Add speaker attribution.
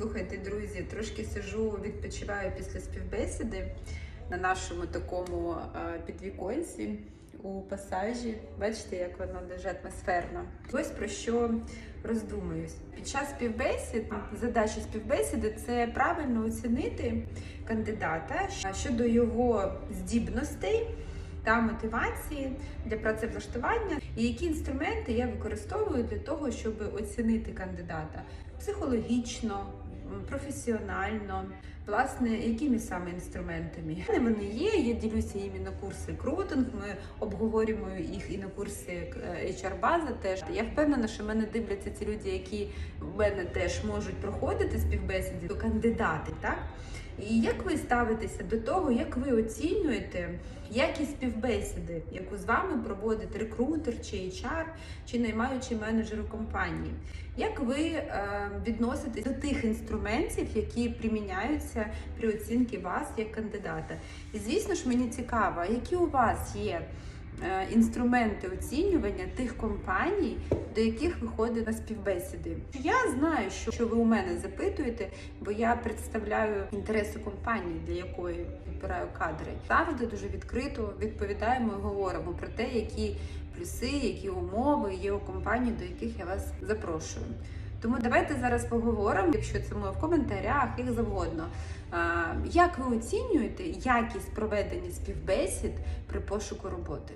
Speaker 1: Слухайте, друзі, трошки сижу, відпочиваю після співбесіди на нашому такому е, підвіконці у пасажі. Бачите, як воно дуже атмосферно. Ось про що роздумуюсь. Під час співбесід задача співбесіди це правильно оцінити кандидата щодо його здібностей та мотивації для працевлаштування, і які інструменти я використовую для того, щоб оцінити кандидата психологічно, професіонально. Власне, якими саме інструментами вони є. Я ділюся їми на курси крутинг. Ми обговорюємо їх і на курсі е, HR база. Теж я впевнена, що мене дивляться ці люди, які в мене теж можуть проходити співбесіди до кандидати, так і як ви ставитеся до того, як ви оцінюєте якість співбесіди, яку з вами проводить рекрутер чи HR, чи наймаючий менеджер у компанії? Як ви е, відноситесь до тих інструментів, які приміняються при оцінці вас як кандидата? І звісно ж, мені цікаво, які у вас є інструменти оцінювання тих компаній, до яких ви ходите на співбесіди. Я знаю, що, ви у мене запитуєте, бо я представляю інтереси компанії, для якої підбираю кадри. Завжди дуже відкрито відповідаємо і говоримо про те, які плюси, які умови є у компанії, до яких я вас запрошую. Тому давайте зараз поговоримо, якщо це моє в коментарях, як завгодно. А, Як ви оцінюєте якість проведення співбесід при пошуку роботи?